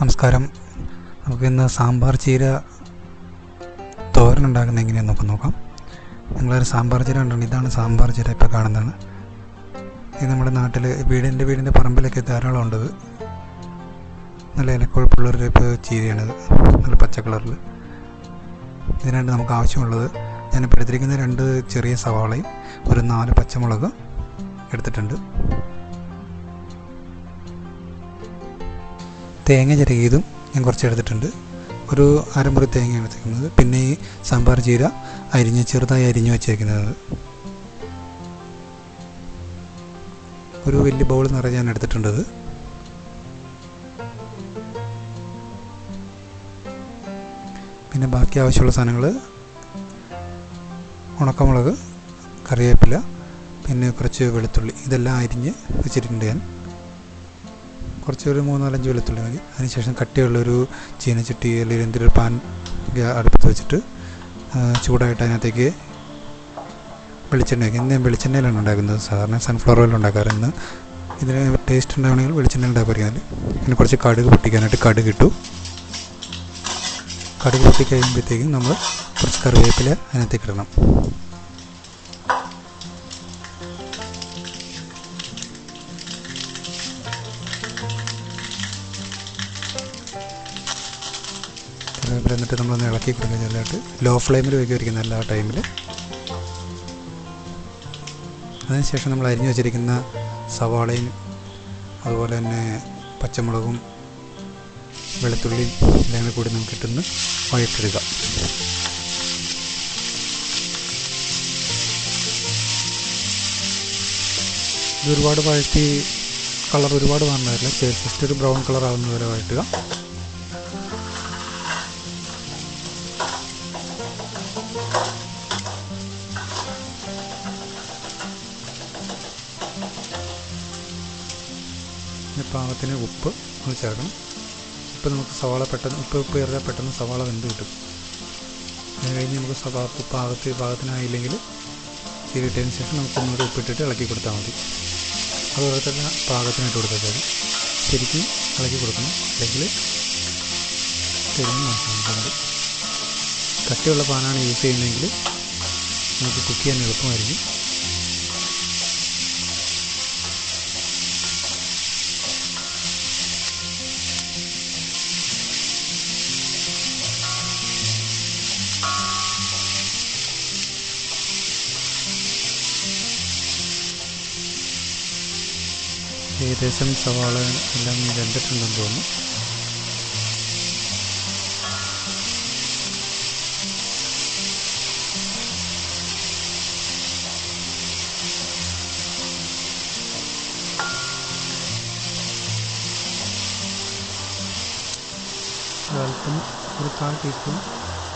നമസ്കാരം. നമുക്കിന്ന് സാമ്പാർ ചീര തോരൻ ഉണ്ടാക്കുന്നത് എങ്ങനെയാണെന്ന് നമുക്ക് നോക്കാം. നിങ്ങളൊരു സാമ്പാർ ചീര കണ്ടിട്ടുണ്ട്. ഇതാണ് സാമ്പാർ ചീര ഇപ്പോൾ കാണുന്നതാണ്. ഇത് നമ്മുടെ നാട്ടിൽ വീടിന്റെ വീടിന്റെ പറമ്പിലൊക്കെ ധാരാളം ഉണ്ടത് നല്ല ഇലക്കൊഴുപ്പുള്ളൊരു ഇപ്പോൾ ചീരയാണിത് നല്ല പച്ച കളറിൽ ഇതിനായിട്ട് നമുക്ക് ആവശ്യമുള്ളത് ഞാനിപ്പോൾ എടുത്തിരിക്കുന്ന രണ്ട് ചെറിയ സവാളയും ഒരു നാല് പച്ചമുളക് എടുത്തിട്ടുണ്ട്. തേങ്ങ ചിരകിയതും ഞാൻ കുറച്ച് എടുത്തിട്ടുണ്ട് ഒരു അരമുറി തേങ്ങയാണ് എടുത്തിരിക്കുന്നത് പിന്നെ ഈ സാമ്പാർ ചീര അരിഞ്ഞ് ചെറുതായി അരിഞ്ഞ് വെച്ചേക്കുന്നത്. ഒരു വലിയ ബൗൾ നിറയെ ഞാൻ എടുത്തിട്ടുണ്ടത് പിന്നെ ബാക്കി ആവശ്യമുള്ള സാധനങ്ങൾ ഉണക്കമുളക് കറിവേപ്പില പിന്നെ കുറച്ച് വെളുത്തുള്ളി. ഇതെല്ലാം അരിഞ്ഞ് വെച്ചിട്ടുണ്ട് ഞാൻ. കുറച്ച് ഒരു മൂന്നാലഞ്ച് വെളുത്തുള്ളി മതി. അതിനുശേഷം കട്ടിയുള്ളൊരു ചീനച്ചട്ടി അല്ലെങ്കിൽ എന്തൊരു പാൻ അടുപ്പത്ത് വെച്ചിട്ട് ചൂടായിട്ട് അതിനകത്തേക്ക് വെളിച്ചെണ്ണ വയ്ക്കും ഇന്ന് വെളിച്ചെണ്ണയിലാണ് ഉണ്ടാക്കുന്നത്. സാധാരണ സൺഫ്ലവർ ഓയിൽ ഉണ്ടാക്കാറ് ഇന്ന് ഇതിന് ടേസ്റ്റ് ഉണ്ടാവണമെങ്കിൽ വെളിച്ചെണ്ണ ഉണ്ടാക്കിയാൽ പിന്നെ കുറച്ച് കടുക് പൊട്ടിക്കാനായിട്ട് കടുക് ഇട്ടു. കടുക് പൊട്ടിക്കഴിയുമ്പോഴത്തേക്കും നമ്മൾ കുറച്ച് കറിവേപ്പില അതിനകത്തേക്ക് ഇടണം. കറിവേപ്പില എന്നിട്ട് നമ്മളൊന്ന് ഇളക്കി കൊടുക്കുക ചെറുതായിട്ട്. ലോ ഫ്ലെയിമിൽ വയ്ക്കുമായിരിക്കും നല്ല ടൈമിൽ അതിനുശേഷം നമ്മൾ അരിഞ്ഞു വെച്ചിരിക്കുന്ന സവാളയും അതുപോലെ തന്നെ പച്ചമുളകും വെളുത്തുള്ളിയും എല്ലാം കൂടി നമുക്ക് ഇട്ടൊന്ന് വഴിട്ടിടുക ഇത് ഒരുപാട് വഴറ്റി കളർ ഒരുപാട് വന്നതല്ല. ജസ്റ്റ് ഒരു ബ്രൗൺ കളർ ആവുന്നതുവരെ വഴറ്റുക. പാകത്തിന് ഉപ്പ് ഒന്ന് ചേർക്കണം. ഉപ്പ് നമുക്ക് സവാള പെട്ടെന്ന് ഉപ്പ് ഉപ്പ് ചേർത്താൽ പെട്ടെന്ന് സവാള വെന്ത് കിട്ടും. അത് കഴിഞ്ഞ് നമുക്ക് സവാ പാകത്ത് പാകത്തിനായില്ലെങ്കിൽ ചീരിട്ടതിന് ശേഷം നമുക്ക് ഒന്നുകൂടി ഉപ്പിട്ടിട്ട് ഇളക്കി കൊടുത്താൽ മതി. അതുപോലെ തന്നെ പാകത്തിനിട്ട് കൊടുത്താൽ മതി. ശരിക്കും ഇളക്കി കൊടുക്കണം. അല്ലെങ്കിൽ തെരിഞ്ഞ് നോക്കുന്നത് കട്ടിയുള്ള പാനാണ് യൂസ് ചെയ്യുന്നതെങ്കിൽ നമുക്ക് കുക്ക് ചെയ്യാൻ എളുപ്പമായിരിക്കും. ഏകദേശം സവാള എല്ലാം വെന്തിട്ടുണ്ടെന്ന് തോന്നുന്നു. ഒരല്പം ഒരു കാൽ ടീസ്പൂൺ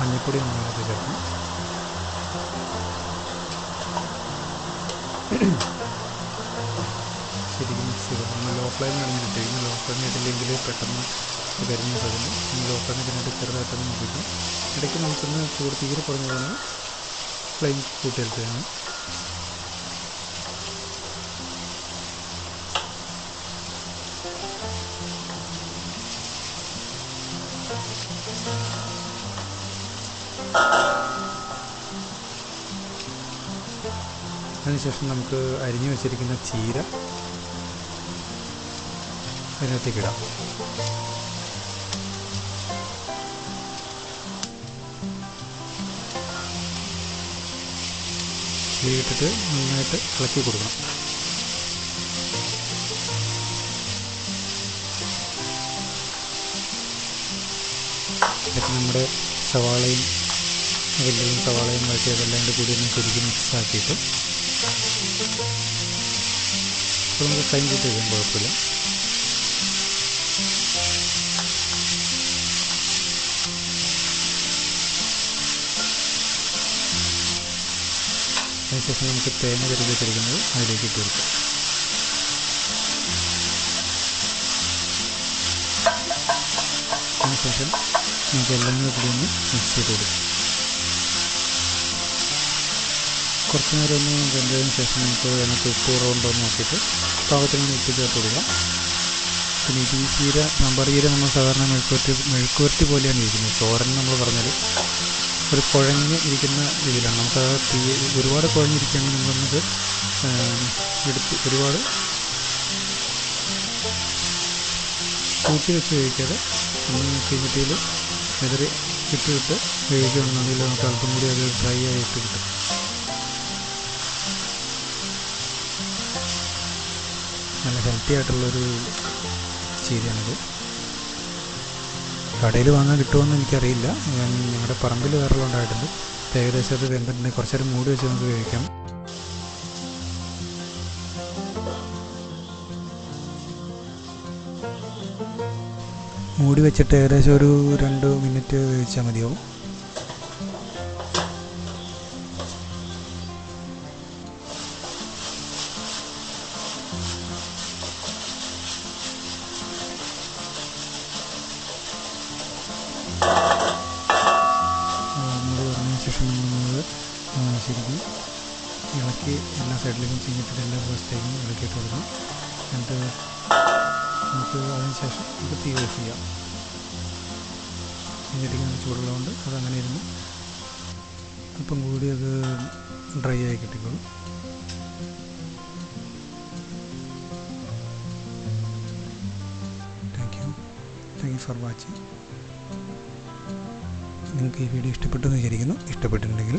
മഞ്ഞൾപ്പൊടി നമ്മൾ ചേർക്കണം. ശരിക്കും മിക്സ് നമ്മൾ ഇട്ടിരിക്കുന്നത് ലോ ഫ്ലെയിമിൽ ഇട്ടില്ലെങ്കിൽ പെട്ടെന്ന് കരിഞ്ഞ പോകുന്നു നമ്മൾ ഫ്ലെയിമിൽ ഇതിനായിട്ട് ചെറുതായിട്ടൊന്ന് നോക്കിക്കും ഇടയ്ക്ക് നമുക്കൊന്ന് ചൂട് തീരെ കുറഞ്ഞു പോകുന്നത് ഫ്ലെയിം കൂട്ടിയെടുത്തതാണ് അതിനുശേഷം നമുക്ക് അരിഞ്ഞു വെച്ചിരിക്കുന്ന ചീര. അതിനകത്തേക്ക് ഇടാം ഇട്ടിട്ട് നന്നായിട്ട് ഇളക്കി കൊടുക്കണം. ഇതൊക്കെ നമ്മുടെ സവാളയും വലിയും സവാളയും വഴറ്റിയതെല്ലാം കൂടി ഒന്ന് ശരിക്കും മിക്സ് ആക്കിയിട്ട് അപ്പോൾ നമുക്ക് ഫ്രൈ കൂട്ടി കുഴപ്പമില്ല. അതിനുശേഷം നമുക്ക് തേങ്ങ തിരികെ വെച്ചിരിക്കുന്നത് അതിലേക്ക് ഇട്ട് കൊടുക്കാം. അതിനുശേഷം നമുക്ക് എല്ലാം കൂടി ഒന്ന് മിക്സ് ചെയ്ത് കൊടുക്കാം. കുറച്ച് നേരം ഒന്ന് വെന്തതിന് ശേഷം നമുക്ക് അതിനകത്ത് ഉപ്പ് കുറവുണ്ടോ എന്ന് നോക്കിയിട്ട് പാകത്തിന് ഉപ്പ് ചേർത്ത് കൊടുക്കാം. പിന്നെ ഈ ചീര സാമ്പാർ ചീര നമ്മൾ സാധാരണ മെഴുക്കുവരട്ടി മെഴുക്കുവരട്ടി പോലെയാണ് ഇരിക്കുന്നത്. ചോരൻ നമ്മൾ പറഞ്ഞാൽ ഒരു കുഴഞ്ഞ് ഇരിക്കുന്ന രീതിയിലാണ്. നമുക്ക് ആ തീ ഒരുപാട് കുഴഞ്ഞിരിക്കുകയാണെങ്കിൽ നമുക്ക് എടുത്ത് ഒരുപാട് കൂട്ടി വെച്ച് നമ്മൾ തീമറ്റിയിൽ എതിരെ ഇട്ടിട്ട് ഇട്ട് വേവിക്കുകയാണെന്നുണ്ടെങ്കിൽ നമുക്ക് അല്പം കൂടി അത് ഡ്രൈ ആയിട്ട് കിട്ടും. നല്ല ഹെൽത്തി ആയിട്ടുള്ളൊരു ചീരയാണിത് കടയിൽ വാങ്ങാൻ കിട്ടുമെന്ന് എനിക്കറിയില്ല. ഞാൻ ഞങ്ങളുടെ പറമ്പിൽ വേറെ ഉണ്ടായിട്ടുണ്ട്. ഏകദേശം അത് വെന്തിട്ടുണ്ട്. കുറച്ചേരം മൂടി വെച്ച് നമുക്ക് കഴിക്കാം മൂടി വെച്ചിട്ട് ഏകദേശം ഒരു രണ്ട് മിനിറ്റ് വേവിച്ചാൽ മതിയാവും. ശരിക്കും ഇളക്കി എല്ലാ സൈഡിലേക്കും ചീഞ്ഞിട്ടിട്ട് എല്ലാ വശത്തേക്കും ഇളക്കിയിട്ട് കൊടുക്കണം. എന്നിട്ട് നമുക്ക് അതിന് ശേഷം നമുക്ക് തീ ഓഫ് ചെയ്യാം. ചീഞ്ഞിട്ടിങ്ങനെ ചൂടുള്ളതുകൊണ്ട് അതങ്ങനെ ഇരുന്ന് അല്പം കൂടി അത് ഡ്രൈ ആയി കിട്ടിക്കോളും. Thank you thank you for watching നിങ്ങൾക്ക് ഈ വീഡിയോ ഇഷ്ടപ്പെട്ടു എന്ന് വിചാരിക്കുന്നു. ഇഷ്ടപ്പെട്ടിട്ടുണ്ടെങ്കിൽ